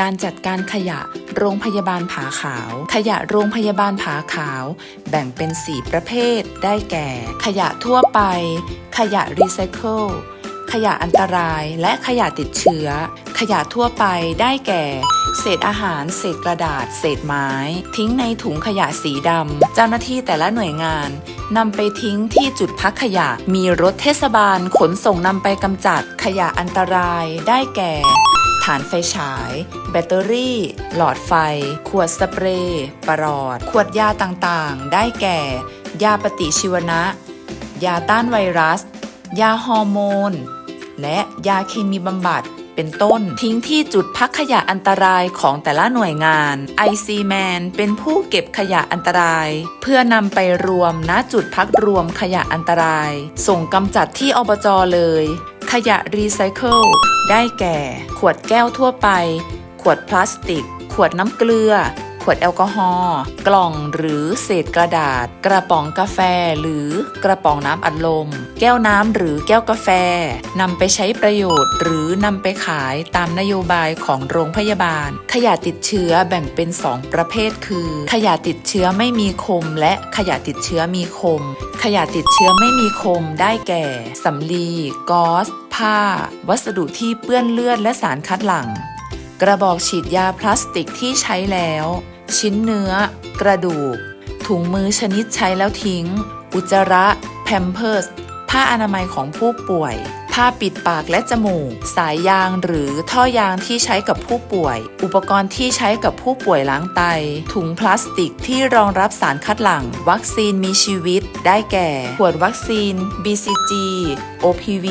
การจัดการขยะโรงพยาบาลผาขาว ขยะโรงพยาบาลผาขาว แบ่งเป็น 4 ประเภท ได้แก่ ขยะทั่วไป ขยะรีไซเคิลขยะอันตรายและขยะติดเชื้อ ขยะทั่วไปได้แก่ เศษอาหาร เศษกระดาษ เศษไม้ ทิ้งในถุงขยะสีดำ เจ้าหน้าที่แต่ละหน่วยงานนำไปทิ้งที่จุดพักขยะ มีรถเทศบาลขนส่งนำไปกำจัด ขยะอันตรายได้แก่ ฐานไฟฉาย แบตเตอรี่ หลอดไฟ ขวดสเปรย์ปลอด ขวดยาต่างๆ ได้แก่ ยาปฏิชีวนะ ยาต้านไวรัส ยาฮอร์โมน และยาเคมีบำบัดเป็นต้น ทิ้งที่จุดพักขยะอันตรายของแต่ละหน่วยงาน IC Man เป็นผู้เก็บขยะอันตราย เพื่อนำไปรวมณจุดพักรวมขยะอันตราย ส่งกำจัดที่อบจเลย ขยะรีไซเคิลได้แก่ ขวดแก้วทั่วไป ขวดพลาสติก ขวดน้ำเกลือ วดแอลกอฮอล์กล่องหรือเศษกระดาษ กระป๋องกาแฟ หรือกระป๋องน้ำอัดลม แก้วน้ำหรือแก้วกาแฟนำไปใช้ประโยชน์ หรือนำไปขายตามนโยบายของโรงพยาบาล ขยะติดเชื้อแบ่งเป็น 2 ประเภทคือ ขยะติดเชื้อไม่มีคม และขยะติดเชื้อมีคม ขยะติดเชื้อไม่มีคมได้แก่สำลีกอสผ้า วัสดุที่เปื้อนเลือดและสารคัดหลั่ง กระบอกฉีดยาพลาสติกที่ใช้แล้ว ชิ้นเนื้อ กระดูก ถุงมือชนิดใช้แล้วทิ้ง อุจจาระ แพมเพิร์สผ้าอนามัยของผู้ป่วย ผ้าปิดปากและจมูก สายยางหรือท่อยางที่ใช้กับผู้ป่วย อุปกรณ์ที่ใช้กับผู้ป่วยล้างไต ถุงพลาสติกที่รองรับสารคัดหลั่ง วัคซีนมีชีวิต ได้แก่ ขวดวัคซีน BCG OPV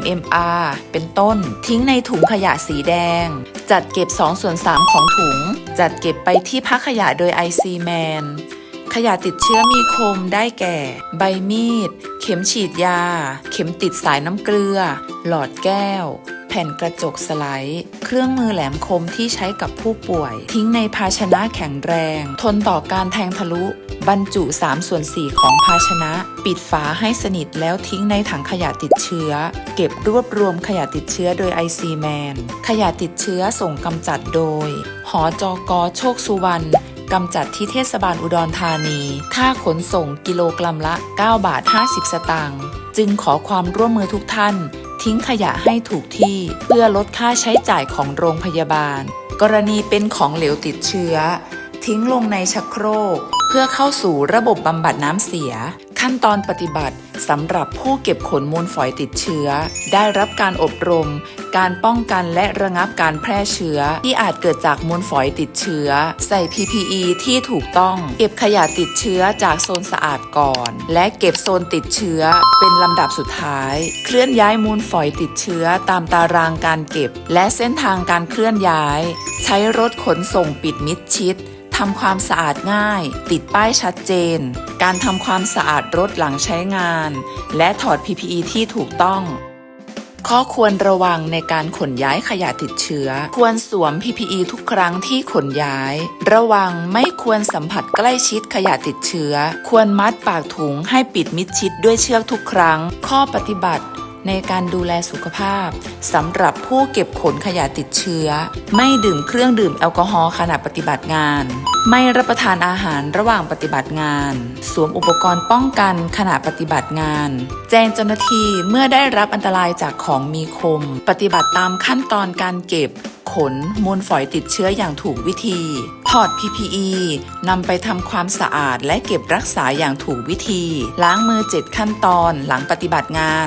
MMR เป็นต้น ทิ้งในถุงขยะสีแดง จัดเก็บ2ส่วน3ของถุง จัดเก็บไปที่พักขยะโดย IC Man ขยะติดเชื้อมีคมได้แก่ ใบมีด เข็มฉีดยา เข็มติดสายน้ำเกลือ หลอดแก้ว แผ่นกระจกสไลด์ เครื่องมือแหลมคมที่ใช้กับผู้ป่วย ทิ้งในภาชนะแข็งแรง ทนต่อการแทงทะลุ บรรจุ 3 ส่วน 4 ของภาชนะ ปิดฝาให้สนิทแล้วทิ้งในถังขยะติดเชื้อ เก็บรวบรวมขยะติดเชื้อโดย IC Man ขยะติดเชื้อส่งกำจัดโดย หอจกโชคสุวรรณ กำจัดที่เทศบาลอุดรธานี ค่าขนส่งกิโลกรัมละ 9 บาท 50 สตางค์จึงขอความร่วมมือทุกท่าน ทิ้งขยะให้ถูกที่เพื่อลดค่าใช้จ่ายของโรงพยาบาล กรณีเป็นของเหลวติดเชื้อ ทิ้งลงในชักโครก เพื่อเข้าสู่ระบบบำบัดน้ำเสีย ขั้นตอนปฏิบัติสำหรับผู้เก็บขนมูลฝอยติดเชื้อ ได้รับการอบรม การป้องกันและระงับการแพร่เชื้อ ที่อาจเกิดจากมูลฝอยติดเชื้อ ใส่ PPE ที่ถูกต้อง เก็บขยะติดเชื้อจากโซนสะอาดก่อน และเก็บโซนติดเชื้อ เป็นลำดับสุดท้าย เคลื่อนย้ายมูลฝอยติดเชื้อตามตารางการเก็บ และเส้นทางการเคลื่อนย้าย ใช้รถขนส่งปิดมิดชิด ทำความสะอาดง่าย ติดป้ายชัดเจน การทำความสะอาดรถหลังใช้งาน และถอด PPE ที่ถูกต้อง ข้อควรระวังในการขนย้ายขยะติดเชื้อ ควรสวม PPE ทุกครั้งที่ขนย้าย ระวังไม่ควรสัมผัสใกล้ชิดขยะติดเชื้อ ควรมัดปากถุงให้ปิดมิดชิดด้วยเชือกทุกครั้ง ข้อปฏิบัติ ในการดูแลสุขภาพสำหรับผู้เก็บขนขยะติดเชื้อ ไม่ดื่มเครื่องดื่มแอลกอฮอล์ขณะปฏิบัติงาน ไม่รับประทานอาหารระหว่างปฏิบัติงาน สวมอุปกรณ์ป้องกันขณะปฏิบัติงาน แจ้งเจ้าหน้าที่เมื่อได้รับอันตรายจากของมีคม ปฏิบัติตามขั้นตอนการเก็บขนมูลฝอยติดเชื้ออย่างถูกวิธีถอด PPE นำไปทำความสะอาดและเก็บรักษาอย่างถูกวิธี ล้างมือ 7 ขั้นตอนหลังปฏิบัติงาน